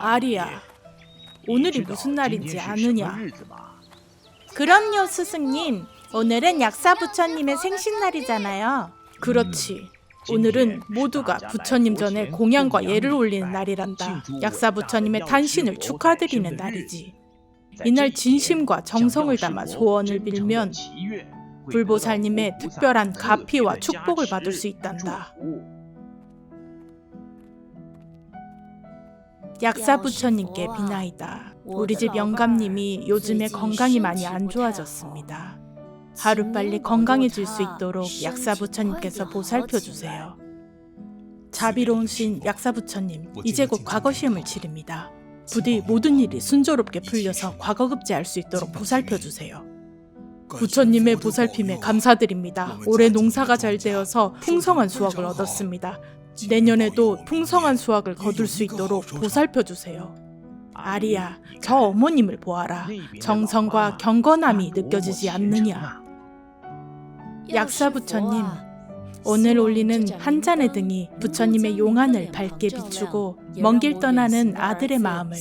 아리야, 오늘이 무슨 날인지 아느냐? 그럼요, 스승님. 오늘은 약사 부처님의 생신날이잖아요. 그렇지. 오늘은 모두가 부처님 전에 공양과 예를 올리는 날이란다. 약사 부처님의 탄신을 축하드리는 날이지. 이날 진심과 정성을 담아 소원을 빌면 불보살님의 특별한 가피와 축복을 받을 수 있단다. 약사 부처님께 비나이다. 우리 집 영감님이 요즘에 건강이 많이 안 좋아졌습니다. 하루빨리 건강해질 수 있도록 약사 부처님께서 보살펴 주세요. 자비로운 신 약사 부처님, 이제 곧 과거 시험을 치릅니다. 부디 모든 일이 순조롭게 풀려서 과거급제할 수 있도록 보살펴 주세요. 부처님의 보살핌에 감사드립니다. 올해 농사가 잘 되어서 풍성한 수확을 얻었습니다. 내년에도 풍성한 수확을 거둘 수 있도록 보살펴 주세요. 아리야, 저 어머님을 보아라. 정성과 경건함이 느껴지지 않느냐. 약사 부처님, 오늘 올리는 한 잔의 등이 부처님의 용안을 밝게 비추고 먼 길 떠나는 아들의 마음을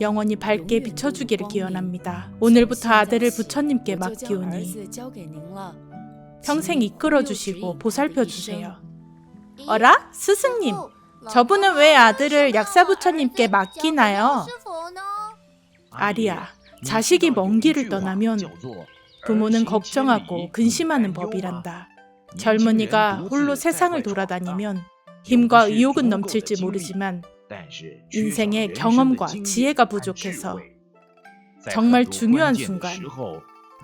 영원히 밝게 비춰주기를 기원합니다. 오늘부터 아들을 부처님께 맡기오니 평생 이끌어 주시고 보살펴 주세요. 어라? 스승님, 저분은 왜 아들을 약사 부처님께 맡기나요? 아리야, 자식이 먼 길을 떠나면 부모는 걱정하고 근심하는 법이란다. 젊은이가 홀로 세상을 돌아다니면 힘과 의욕은 넘칠지 모르지만 인생의 경험과 지혜가 부족해서 정말 중요한 순간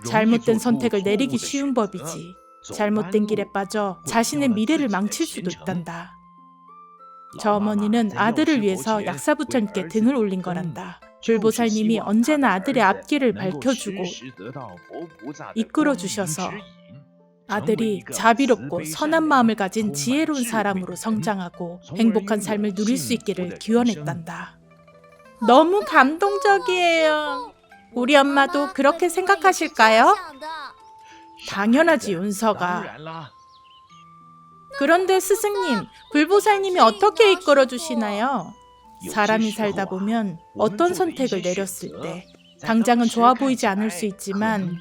잘못된 선택을 내리기 쉬운 법이지. 잘못된 길에 빠져 자신의 미래를 망칠 수도 있단다. 저 어머니는 아들을 위해서 약사부처님께 등을 올린 거란다. 불보살님이 언제나 아들의 앞길을 밝혀주고 이끌어 주셔서 아들이 자비롭고 선한 마음을 가진 지혜로운 사람으로 성장하고 행복한 삶을 누릴 수 있기를 기원했단다. 너무 감동적이에요. 우리 엄마도 그렇게 생각하실까요? 당연하지, 윤서가. 그런데 스승님, 불보살님이 어떻게 이끌어 주시나요? 사람이 살다 보면 어떤 선택을 내렸을 때 당장은 좋아 보이지 않을 수 있지만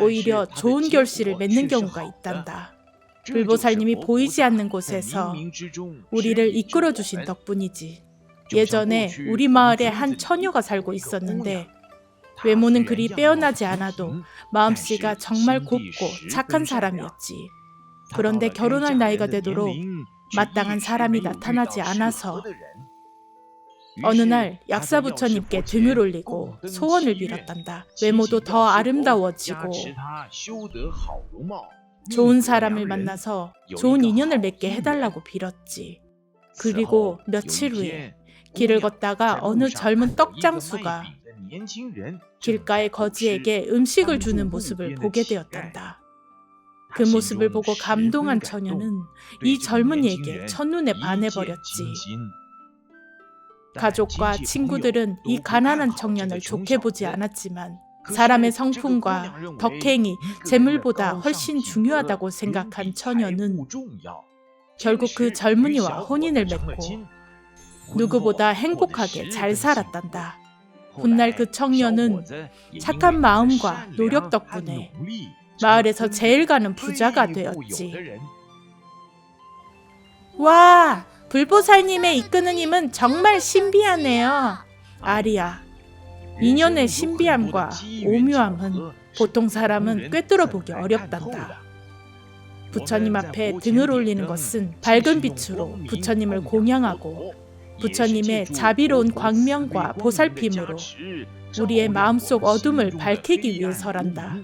오히려 좋은 결실을 맺는 경우가 있단다. 불보살님이 보이지 않는 곳에서 우리를 이끌어 주신 덕분이지. 예전에 우리 마을에 한 처녀가 살고 있었는데 외모는 그리 빼어나지 않아도 마음씨가 정말 곱고 착한 사람이었지. 그런데 결혼할 나이가 되도록 마땅한 사람이 나타나지 않아서 어느 날 약사 부처님께 등을 올리고 소원을 빌었단다. 외모도 더 아름다워지고 좋은 사람을 만나서 좋은 인연을 맺게 해달라고 빌었지. 그리고 며칠 후에 길을 걷다가 어느 젊은 떡장수가 길가의 거지에게 음식을 주는 모습을 보게 되었단다. 그 모습을 보고 감동한 처녀는 이 젊은이에게 첫눈에 반해버렸지. 가족과 친구들은 이 가난한 청년을 좋게 보지 않았지만 사람의 성품과 덕행이 재물보다 훨씬 중요하다고 생각한 처녀는 결국 그 젊은이와 혼인을 맺고 누구보다 행복하게 잘 살았단다. 훗날 그 청년은 착한 마음과 노력 덕분에 마을에서 제일 가는 부자가 되었지. 와, 불보살님의 이끄는 힘은 정말 신비하네요. 아리야, 인연의 신비함과 오묘함은 보통 사람은 꿰뚫어 보기 어렵단다. 부처님 앞에 등을 올리는 것은 밝은 빛으로 부처님을 공양하고 부처님의 자비로운 광명과 보살핌으로 우리의 마음속 어둠을 밝히기 위해서란다.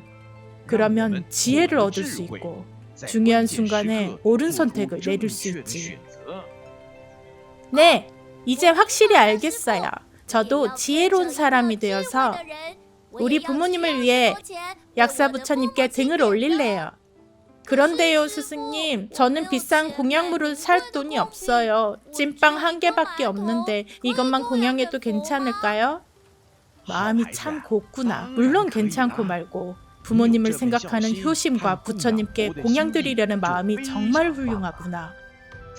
그러면 지혜를 얻을 수 있고 중요한 순간에 옳은 선택을 내릴 수 있지. 네, 이제 확실히 알겠어요. 저도 지혜로운 사람이 되어서 우리 부모님을 위해 약사 부처님께 등을 올릴래요. 그런데요, 스승님, 저는 비싼 공양물을 살 돈이 없어요. 찐빵 한 개밖에 없는데 이것만 공양해도 괜찮을까요? 마음이 참 곱구나. 물론 괜찮고 말고 부모님을 생각하는 효심과 부처님께 공양 드리려는 마음이 정말 훌륭하구나.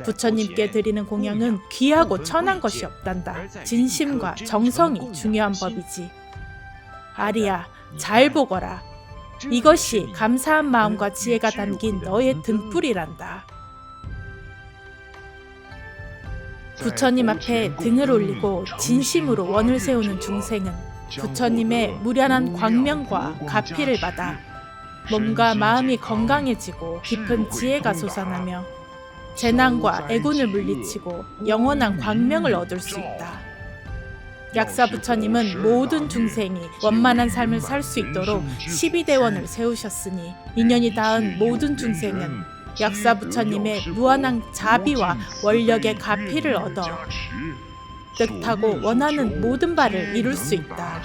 부처님께 드리는 공양은 귀하고 천한 것이 없단다. 진심과 정성이 중요한 법이지. 아리야, 잘 보거라. 이것이 감사한 마음과 지혜가 담긴 너의 등불이란다. 부처님 앞에 등을 올리고 진심으로 원을 세우는 중생은 부처님의 무련한 광명과 가피를 받아 몸과 마음이 건강해지고 깊은 지혜가 솟아나며 재난과 애군을 물리치고 영원한 광명을 얻을 수 있다. 약사 부처님은 모든 중생이 원만한 삶을 살 수 있도록 12대원을 세우셨으니 인연이 닿은 모든 중생은 약사 부처님의 무한한 자비와 원력의 가피를 얻어 뜻하고 원하는 모든 바를 이룰 수 있다.